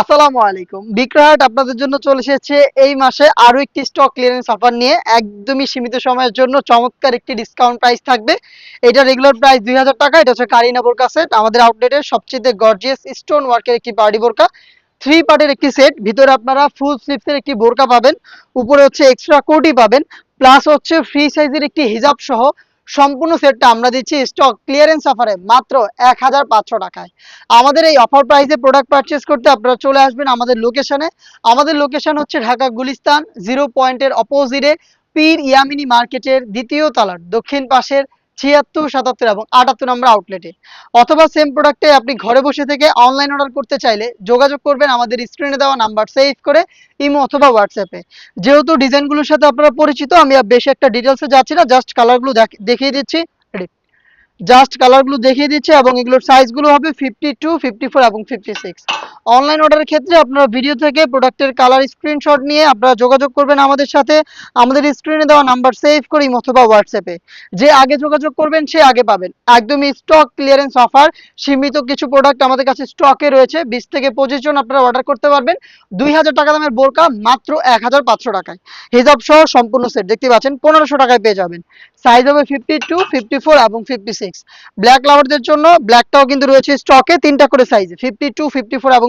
আসসালামু আলাইকুম। বিক্রয়হাট আপনাদের জন্য চলে এসেছে এই মাসে আরও একটি স্টক ক্লিয়ারেন্স অফার নিয়ে একদমই সীমিত সময়ের জন্য চমৎকার একটি ডিসকাউন্ট প্রাইস থাকবে। এটা রেগুলার প্রাইস দুই হাজার টাকা, এটা হচ্ছে কারিনা বোরকা সেট আমাদের আউটলেটের সবচেয়ে গর্জিয়াস স্টোন ওয়ার্কের একটি পার্টি বোরকা। থ্রি পার্টের একটি সেট ভিতরে আপনারা ফুল স্লিপসের একটি বোরকা পাবেন, উপরে হচ্ছে এক্সট্রা কোটি পাবেন প্লাস হচ্ছে ফ্রি সাইজের একটি হিজাব সহ সম্পূর্ণ সেটটা আমরা দিচ্ছি স্টক ক্লিয়ারেন্স অফারে মাত্র এক হাজার পাঁচশো টাকায়। আমাদের এই অফার প্রাইসে প্রোডাক্ট পারচেস করতে আপনারা চলে আসবেন আমাদের লোকেশনে আমাদের লোকেশন হচ্ছে ঢাকা গুলিস্তান জিরো পয়েন্টের অপোজিটে পীর ইয়ামিনী মার্কেটের দ্বিতীয় তলার দক্ষিণ পাশের ছিয়াত্তর, সাতাত্তর এবং আটাত্তর নম্বর আউটলেটে অথবা সেম প্রোডাক্টে আপনি ঘরে বসে থেকে অনলাইন অর্ডার করতে চাইলে যোগাযোগ করবেন আমাদের স্ক্রিনে দেওয়া নাম্বার সেভ করে ইমো অথবা হোয়াটসঅ্যাপে যেহেতু ডিজাইনগুলোর সাথে আপনারা পরিচিত, আমি আর বেশি একটা ডিটেলসে যাচ্ছি না জাস্ট কালারগুলো দেখিয়ে দিচ্ছি। জাস্ট কালারগুলো দেখিয়ে দিচ্ছে এবং এগুলোর সাইজগুলো হবে ফিফটি টু ফিফটি ফোর এবং ফিফটি সিক্স অনলাইন অর্ডারের ক্ষেত্রে আপনারা ভিডিও থেকে প্রোডাক্টের কালার স্ক্রিনশট নিয়ে আপনারা যোগাযোগ করবেন আমাদের সাথে। আমাদের স্ক্রিনে দেওয়া নাম্বার সেভ করি অথবা হোয়াটসঅ্যাপে যে আগে যোগাযোগ করবেন, সে আগে পাবেন। একদমই স্টক ক্লিয়ারেন্স অফার সীমিত কিছু প্রোডাক্ট আমাদের কাছে স্টকে রয়েছে। বিশ থেকে পঁচিশ জন আপনারা অর্ডার করতে পারবেন। দুই হাজার টাকা দামের বোরকা মাত্র এক হাজার পাঁচশো টাকায়। হিজাব সহ সম্পূর্ণ সেট দেখতে পাচ্ছেন, পনেরোশো টাকায় পেয়ে যাবেন। সাইজ হবে ফিফটি টু ফিফটি ফোর এবং ফিফটি সিক্স ব্ল্যাক লাভারদের জন্য ব্ল্যাকটাও কিন্তু রয়েছে স্টকে তিনটা করে size fifty two fifty four এবং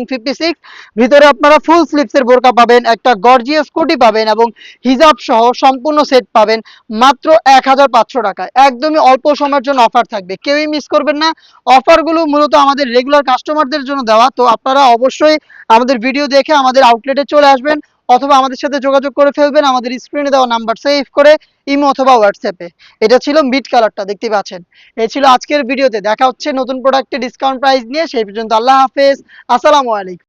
ভিতরে আপনারা ফুল স্লিপসের বোরকা পাবেন, একটা গর্জিয়াস কোটি পাবেন এবং হিজাব সহ সম্পূর্ণ সেট পাবেন মাত্র এক হাজার পাঁচশো টাকায়। একদমই অল্প সময়ের জন্য অফার থাকবে। কেউই মিস করবেন না। অফারগুলো মূলত আমাদের রেগুলার কাস্টমারদের জন্য দেওয়া। তো আপনারা অবশ্যই আমাদের ভিডিও দেখে আমাদের আউটলেটে চলে আসবেন। অথবা আমাদের সাথে যোগাযোগ করে ফেলবেন, আমাদের স্ক্রিনে দেওয়া নাম্বার সেভ করে ইমো অথবা হোয়াটসঅ্যাপে এটা ছিল মিড কালারটা দেখতে পাচ্ছেন? এ ছিল আজকের ভিডিওতে দেখা হচ্ছে নতুন প্রোডাক্টে ডিসকাউন্ট প্রাইস নিয়ে। সেই পর্যন্ত আল্লাহ হাফেজ। আসসালামু আলাইকুম।